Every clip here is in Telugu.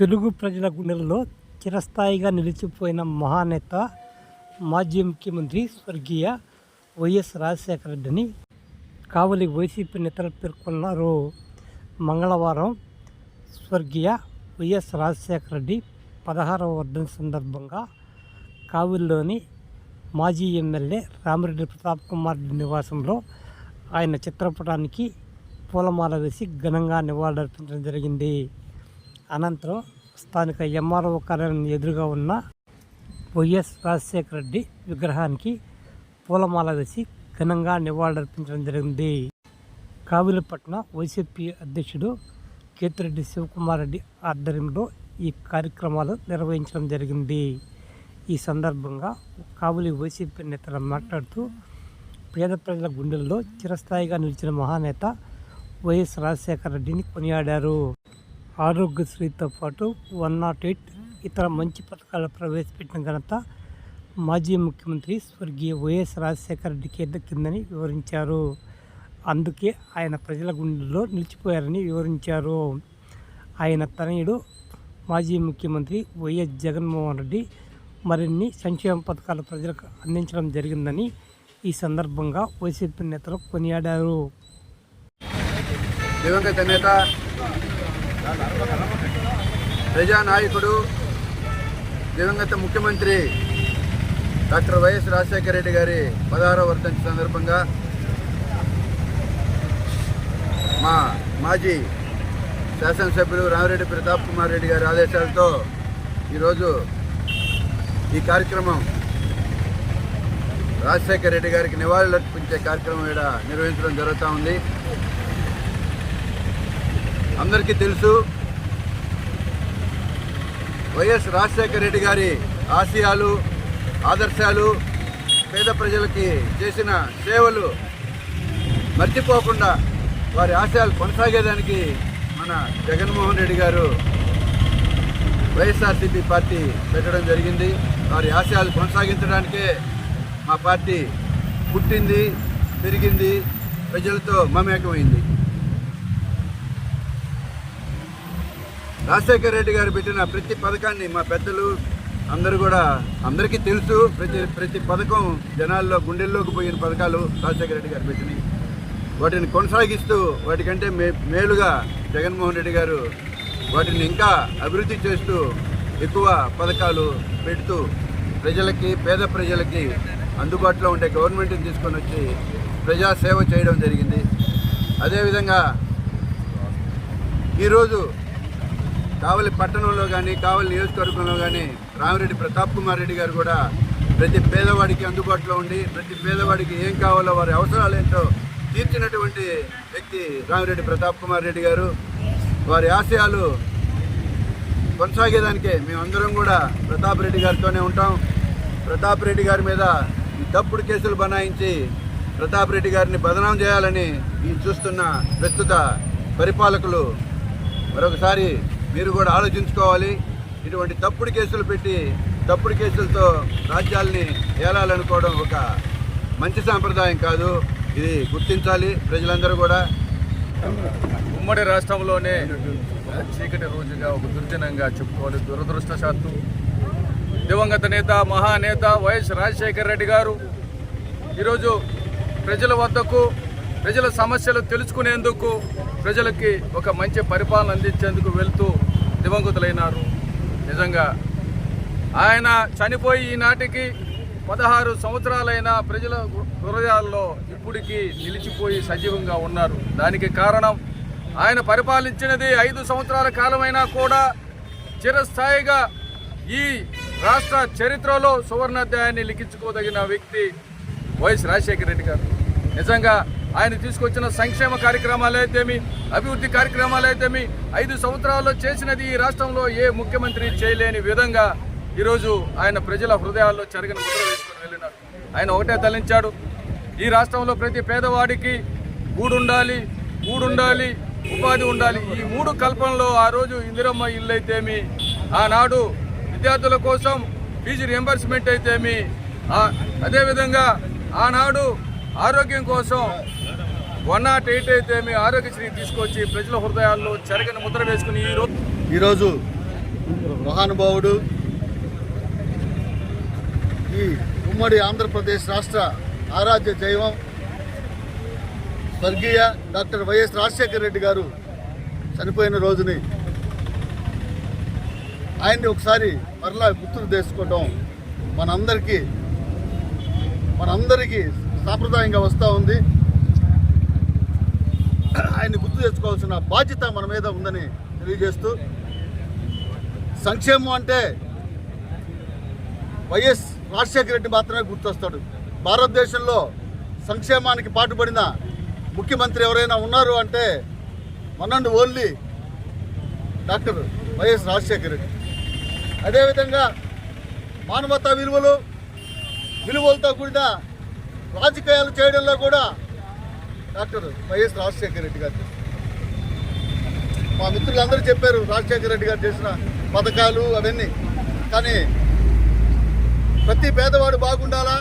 తెలుగు ప్రజల గుండెల్లో చిరస్థాయిగా నిలిచిపోయిన మహానేత మాజీ ముఖ్యమంత్రి స్వర్గీయ వైఎస్ రాజశేఖర రెడ్డిని కావలి వైసీపీ నేతలు పేర్కొన్నారు. మంగళవారం స్వర్గీయ వైఎస్ రాజశేఖర రెడ్డి పదహారవ వర్ధన సందర్భంగా కావలిలోని మాజీ ఎమ్మెల్యే రామిరెడ్డి ప్రతాప్ కుమార్ రెడ్డి నివాసంలో ఆయన చిత్రపటానికి పూలమాల వేసి ఘనంగా నివాళులర్పించడం జరిగింది. అనంతరం స్థానిక ఎంఆర్ఓ కార్యాలయం ఎదురుగా ఉన్న వైఎస్ రాజశేఖర రెడ్డి విగ్రహానికి పూలమాల వేసి ఘనంగా నివాళులర్పించడం జరిగింది. కావిలిపట్న వైసీపీ అధ్యక్షుడు కేతిరెడ్డి శివకుమార్ రెడ్డి ఆధ్వర్యంలో ఈ కార్యక్రమాలు నిర్వహించడం జరిగింది. ఈ సందర్భంగా కావులి వైసీపీ నేతలు మాట్లాడుతూ పేద ప్రజల గుండెల్లో చిరస్థాయిగా నిలిచిన మహానేత వైఎస్ రాజశేఖర రెడ్డిని కొనియాడారు. ఆరోగ్యశ్రీతో పాటు వన్ నాట్ ఎయిట్ ఇతర మంచి పథకాలు ప్రవేశపెట్టిన ఘనత మాజీ ముఖ్యమంత్రి స్వర్గీయ వైఎస్ రాజశేఖర కేంద్ర కిందని వివరించారు. అందుకే ఆయన ప్రజల గుండెల్లో నిలిచిపోయారని వివరించారు. ఆయన తనయుడు మాజీ ముఖ్యమంత్రి వైఎస్ జగన్మోహన్ రెడ్డి మరిన్ని సంక్షేమ పథకాలు ప్రజలకు అందించడం జరిగిందని ఈ సందర్భంగా వైసీపీ నేతలు కొనియాడారు. దివంగత నేత ప్రజానాయకుడు దివంగత ముఖ్యమంత్రి డాక్టర్ వైఎస్ రాజశేఖర రెడ్డి గారి పదహారవ వర్ధంతి సందర్భంగా మా మాజీ శాసనసభ్యులు రామిరెడ్డి ప్రతాప్ కుమార్ రెడ్డి గారి ఆదేశాలతో ఈరోజు ఈ కార్యక్రమం రాజశేఖర రెడ్డి గారికి నివాళులర్పించే కార్యక్రమం ఇక్కడ నిర్వహించడం జరుగుతూ ఉంది. అందరికీ తెలుసు. వైఎస్ రాజశేఖర రెడ్డి గారి ఆశయాలు ఆదర్శాలు పేద ప్రజలకి చేసిన సేవలు మర్చిపోకుండా వారి ఆశయాలు కొనసాగేదానికి మన జగన్మోహన్ రెడ్డి గారు వైఎస్ఆర్సీపీ పార్టీ పెట్టడం జరిగింది. వారి ఆశయాలు కొనసాగించడానికే మా పార్టీ పుట్టింది పెరిగింది ప్రజలతో మమేకమైంది. రాజశేఖర రెడ్డి గారు పెట్టిన ప్రతి పథకాన్ని మా పెద్దలు అందరూ కూడా అందరికీ తెలుసు. ప్రతి ప్రతి పథకం జనాల్లో గుండెల్లోకి పోయిన పథకాలు రాజశేఖర రెడ్డి గారు పెట్టినవి. వాటిని కొనసాగిస్తూ వాటికంటే మే మేలుగా జగన్మోహన్ రెడ్డి గారు వాటిని ఇంకా అభివృద్ధి చేస్తూ ఎక్కువ పథకాలు పెడుతూ ప్రజలకి పేద ప్రజలకి అందుబాటులో ఉండే గవర్నమెంట్ని తీసుకొని వచ్చి ప్రజాసేవ చేయడం జరిగింది. అదేవిధంగా ఈరోజు కావలి పట్టణంలో కానీ కావలి నియోజకవర్గంలో కానీ రామిరెడ్డి ప్రతాప్ కుమార్ రెడ్డి గారు కూడా ప్రతి పేదవాడికి అందుబాటులో ఉండి ప్రతి పేదవాడికి ఏం కావాలో వారి అవసరాలు ఏంటో తీర్చినటువంటి వ్యక్తి రామిరెడ్డి ప్రతాప్ కుమార్ రెడ్డి గారు. వారి ఆశయాలు కొనసాగేదానికే మేమందరం కూడా ప్రతాప్ రెడ్డి గారితోనే ఉంటాం. ప్రతాప్ రెడ్డి గారి మీద ఈ తప్పుడు కేసులు బనాయించి ప్రతాప్ రెడ్డి గారిని బదనాం చేయాలని ఈ చూస్తున్న ప్రస్తుత పరిపాలకులు మరొకసారి మీరు కూడా ఆలోచించుకోవాలి. ఇటువంటి తప్పుడు కేసులు పెట్టి తప్పుడు కేసులతో రాజ్యాల్ని ఏలాలనుకోవడం ఒక మంచి సాంప్రదాయం కాదు. ఇది గుర్తించాలి ప్రజలందరూ కూడా. ఉమ్మడి రాష్ట్రంలోనే చీకటి రోజుగా ఒక దుర్దినంగా చెప్పుకోవాలి. దురదృష్టశాత్తు దివంగత నేత మహానేత వైఎస్ రాజశేఖర రెడ్డి గారు ఈరోజు ప్రజల వద్దకు ప్రజల సమస్యలు తెలుసుకునేందుకు ప్రజలకి ఒక మంచి పరిపాలన అందించేందుకు వెళ్తూ దివంగతులైనారు. నిజంగా ఆయన చనిపోయి ఈనాటికి పదహారు సంవత్సరాలైన ప్రజల హృదయాల్లో ఇప్పటికీ నిలిచిపోయి సజీవంగా ఉన్నారు. దానికి కారణం ఆయన పరిపాలించినది ఐదు సంవత్సరాల కాలమైనా కూడా చిరస్థాయిగా ఈ రాష్ట్ర చరిత్రలో సువర్ణాధ్యాయాన్ని లిఖించుకోదగిన వ్యక్తి వైఎస్ రాజశేఖర రెడ్డి గారు. నిజంగా ఆయన తీసుకొచ్చిన సంక్షేమ కార్యక్రమాలైతేమి అభివృద్ధి కార్యక్రమాలైతేమి ఐదు సంవత్సరాల్లో చేసినది ఈ రాష్ట్రంలో ఏ ముఖ్యమంత్రి చేయలేని విధంగా ఈరోజు ఆయన ప్రజల హృదయాల్లో చెరగిన ముద్ర వేసుకుని వెళ్ళినారు ఆయన ఒకటే తలించాడు. ఈ రాష్ట్రంలో ప్రతి పేదవాడికి గూడుండాలి గూడుండాలి ఉపాధి ఉండాలి. ఈ మూడు కల్పనలో ఆ రోజు ఇందిరమ్మ ఇల్లు అయితేమి ఆనాడు విద్యార్థుల కోసం ఫీజు రియంబర్స్మెంట్ అయితేమి అదేవిధంగా ఆనాడు ఆరోగ్యం కోసం వన్ నాట్ ఎయిట్ అయితేమి ఆరోగ్యశ్రీ తీసుకొచ్చి ప్రజల హృదయాల్లో చెరగని ముద్ర వేసుకుని ఈ రోజు ఈరోజు మహానుభావుడు ఈ ఉమ్మడి ఆంధ్రప్రదేశ్ రాష్ట్ర ఆరాధ్య దైవం స్వర్గీయ డాక్టర్ వైఎస్ రాజశేఖర రెడ్డి గారు చనిపోయిన రోజుని ఆయన్ని ఒకసారి మరలా గుర్తుకు తెచ్చుకోవడం మనందరికీ మనందరికీ సాంప్రదాయంగా వస్తూ ఉంది. ఆయన్ని గుర్తు తెచ్చుకోవాల్సిన బాధ్యత మన మీద ఉందని తెలియజేస్తూ సంక్షేమం అంటే వైఎస్ రాజశేఖర రెడ్డి మాత్రమే గుర్తొస్తాడు. భారతదేశంలో సంక్షేమానికి పాటుపడిన ముఖ్యమంత్రి ఎవరైనా ఉన్నారు అంటే one only doctor YS Rajasekhara Reddy. అదేవిధంగా మానవతా విలువలు విలువలతో కూడిన రాజకీయాలు చేయడంలో కూడా డాక్టర్ వైఎస్ రాజశేఖర రెడ్డి గారు. మా మిత్రులందరూ చెప్పారు రాజశేఖర రెడ్డి గారు చేసిన పథకాలు అవన్నీ. కానీ ప్రతి పేదవాడు బాగుండాలా?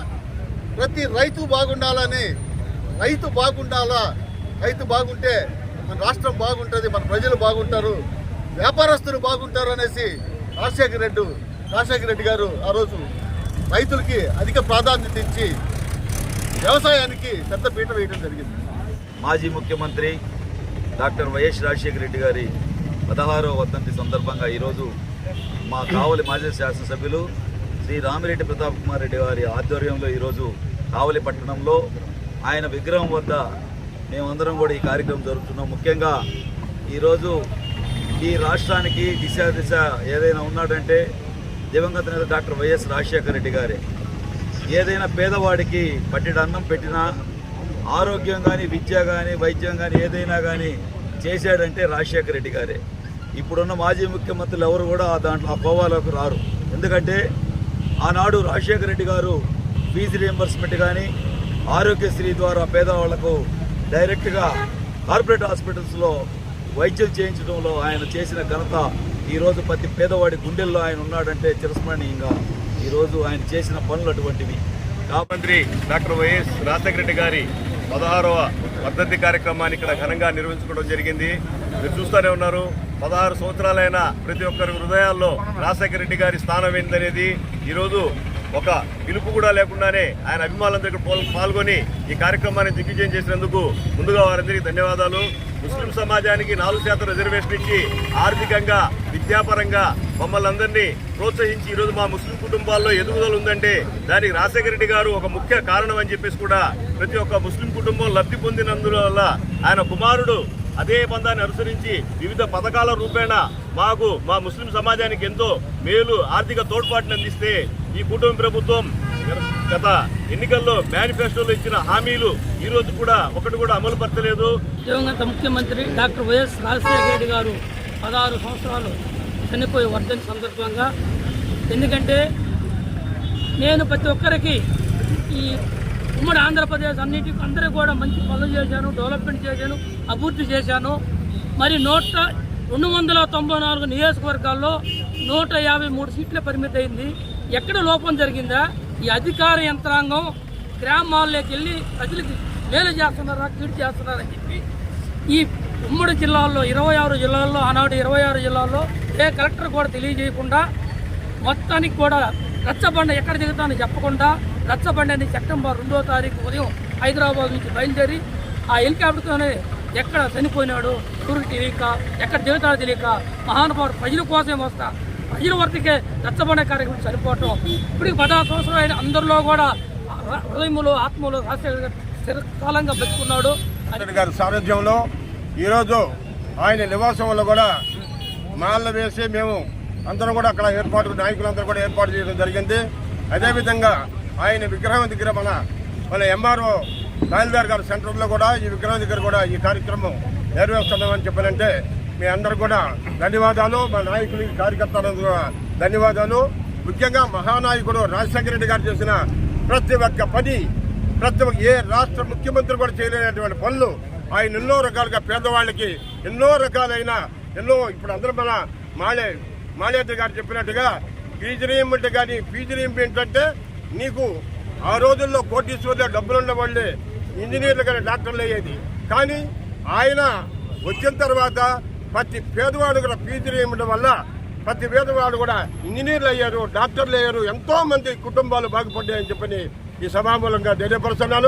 ప్రతి రైతు బాగుండాలని రైతు బాగుండాలా? రైతు బాగుంటే మన రాష్ట్రం బాగుంటుంది మన ప్రజలు బాగుంటారు వ్యాపారస్తులు బాగుంటారు అనేసి రాజశేఖర రెడ్డి రాజశేఖర రెడ్డి గారు ఆ రోజు రైతులకి అధిక ప్రాధాన్యత ఇచ్చి వ్యవసాయానికి పెద్ద పీట వేయడం జరిగింది. మాజీ ముఖ్యమంత్రి డాక్టర్ వైఎస్ రాజశేఖర రెడ్డి గారి పదహారవ వర్ధంతి సందర్భంగా ఈరోజు మా కావలి మాజీ శాసనసభ్యులు శ్రీ రామిరెడ్డి ప్రతాప్ కుమార్ రెడ్డి గారి ఆధ్వర్యంలో ఈరోజు కావలి పట్టణంలో ఆయన విగ్రహం వద్ద మేమందరం కూడా ఈ కార్యక్రమం జరుపుతున్నాం. ముఖ్యంగా ఈరోజు ఈ రాష్ట్రానికి దిశ దిశ ఏదైనా ఉన్నాడంటే దివంగత నేత డాక్టర్ వైఎస్ రాజశేఖర రెడ్డి గారే. ఏదైనా పేదవాడికి పట్టెడు అన్నం పెట్టినా ఆరోగ్యం కానీ విద్య కానీ వైద్యం కానీ ఏదైనా కానీ చేశాడంటే రాజశేఖర రెడ్డి గారే. ఇప్పుడున్న మాజీ ముఖ్యమంత్రులు ఎవరు కూడా దాంట్లో ఆ కోవాలోకి రారు. ఎందుకంటే ఆనాడు రాజశేఖర రెడ్డి గారు ఫీజు రియంబర్స్మెంట్ కానీ ఆరోగ్యశ్రీ ద్వారా పేదవాళ్ళకు డైరెక్ట్గా కార్పొరేట్ హాస్పిటల్స్లో వైద్యం చేయించడంలో ఆయన చేసిన ఘనత ఈరోజు ప్రతి పేదవాడి గుండెల్లో ఆయన ఉన్నాడంటే చిరస్మరణీయంగా ఈరోజు ఆయన చేసిన పనులు అటువంటివి. కాబట్టి డాక్టర్ వైఎస్ రాజశేఖర రెడ్డి గారి పదహారవ వర్ధంతి కార్యక్రమాన్ని ఇక్కడ ఘనంగా నిర్వహించుకోవడం జరిగింది. మీరు చూస్తూనే ఉన్నారు పదహారు సంవత్సరాలైన ప్రతి ఒక్కరి హృదయాల్లో రాజశేఖర రెడ్డి గారి స్థానం ఏంటనేది ఈరోజు ఒక పిలుపు కూడా లేకుండానే ఆయన అభిమానులందరికీ పాల్గొని ఈ కార్యక్రమాన్ని దిగ్విజయం చేసినందుకు ముందుగా వారందరికీ ధన్యవాదాలు. ముస్లిం సమాజానికి నాలుగు శాతం రిజర్వేషన్ ఇచ్చి ఆర్థికంగా విద్యాపరంగా మమ్మల్ని అందరినీ ప్రోత్సహించి ఈరోజు మా ముస్లిం కుటుంబాల్లో ఎదుగుదల ఉందంటే దానికి రాజశేఖర రెడ్డి గారు ఒక ముఖ్య కారణం అని చెప్పేసి కూడా ప్రతి ఒక్క ముస్లిం కుటుంబం లబ్ధి పొందినందువల్ల ఆయన కుమారుడు అదే బంధాన్ని అనుసరించి వివిధ పథకాల రూపేణ మాకు మా ముస్లిం సమాజానికి ఎంతో మేలు ఆర్థిక తోడ్పాటును అందిస్తే ఈ కుటుంబ ప్రభుత్వం గత ఎన్నికల్లో మేనిఫెస్టోలో ఇచ్చిన హామీలు ఈ రోజు కూడా ఒకటి కూడా అమలు పరచలేదు. దివంగత ముఖ్యమంత్రి డాక్టర్ వైఎస్ రాజశేఖర రెడ్డి గారు పదహారు సంవత్సరాలు చనిపోయే వర్ధన్ సందర్భంగా. ఎందుకంటే నేను ప్రతి ఒక్కరికి ఈ ఉమ్మడి ఆంధ్రప్రదేశ్ అన్నిటికీ అందరూ కూడా మంచి పనులు చేశాను డెవలప్మెంట్ చేశాను అభివృద్ధి చేశాను. మరి నూట రెండు వందల తొంభై నాలుగు నియోజకవర్గాల్లో నూట యాభై మూడు సీట్ల పరిమితి అయింది. ఎక్కడ లోపం జరిగిందా? ఈ అధికార యంత్రాంగం గ్రామాల్లోకి వెళ్ళి ప్రజలకి మేలు చేస్తున్నారా కీడు చేస్తున్నారని చెప్పి. ఈ ఉమ్మడి జిల్లాల్లో ఇరవై ఆరు జిల్లాల్లో ఆనాడు ఇరవై ఆరు జిల్లాల్లో ఏ కలెక్టర్ కూడా తెలియజేయకుండా మొత్తానికి కూడా రచ్చబండ ఎక్కడ దిగుతానో చెప్పకుండా రచ్చబండని సెప్టెంబర్ రెండో తారీఖు ఉదయం హైదరాబాద్ నుంచి బయలుదేరి ఆ హెలికాప్టర్తోనే ఎక్కడ చనిపోయినాడు ఎవరికి తెలియక ఎక్కడ దిగుతాడో తెలియక మహానుభావుడు ప్రజల కోసమే వస్తా ప్రజల వరకే రచ్చబండ కార్యక్రమం చనిపోవటం ఇప్పటికి పదహారు సంవత్సరాలు అయిన అందరిలో కూడా హృదయములో ఆత్మలో రాజశేఖర్ చిరకాలంగా బతుకున్నాడు గారి సారథ్యంలో ఈరోజు ఆయన నివాసంలో కూడా మాల్లో వేసి మేము అందరం కూడా అక్కడ ఏర్పాటు నాయకులందరూ కూడా ఏర్పాటు చేయడం జరిగింది. అదేవిధంగా ఆయన విగ్రహం దగ్గర మన మన ఎంఆర్ఓ రాయలవారి గారి సెంటర్లో కూడా ఈ విగ్రహం దగ్గర కూడా ఈ కార్యక్రమం నెరవేరుస్తున్నామని చెప్పాలంటే మీ అందరు కూడా ధన్యవాదాలు. మా నాయకులకి కార్యకర్తలకు కూడా ధన్యవాదాలు. ముఖ్యంగా మహానాయకుడు రాజశేఖర రెడ్డి గారు చేసిన ప్రతి ఒక్క పని ప్రతి ఒక్క ఏ రాష్ట్ర ముఖ్యమంత్రి కూడా చేయలేనటువంటి పనులు ఆయన ఎన్నో రకాలుగా పేదవాళ్ళకి ఎన్నో రకాలైన ఎన్నో ఇప్పుడు అందరూ మన మాలే మాలేద్ర గారు చెప్పినట్టుగా ఫీజు కానీ ఫీజు ఏంటంటే నీకు ఆ రోజుల్లో కోటీశ్వర్లో డబ్బులున్న వాళ్ళే ఇంజనీర్లు కానీ డాక్టర్లు అయ్యేది. కానీ ఆయన వచ్చిన తర్వాత ప్రతి పేదవాడు కూడా ఫీజు రీయింబెంట్ వల్ల ప్రతి పేదవాడు కూడా ఇంజనీర్లు అయ్యారు డాక్టర్లు అయ్యారు ఎంతో మంది కుటుంబాలు బాగుపడ్డాయని చెప్పని ఈ సభామూలంగా తెలియపరుస్తున్నాను.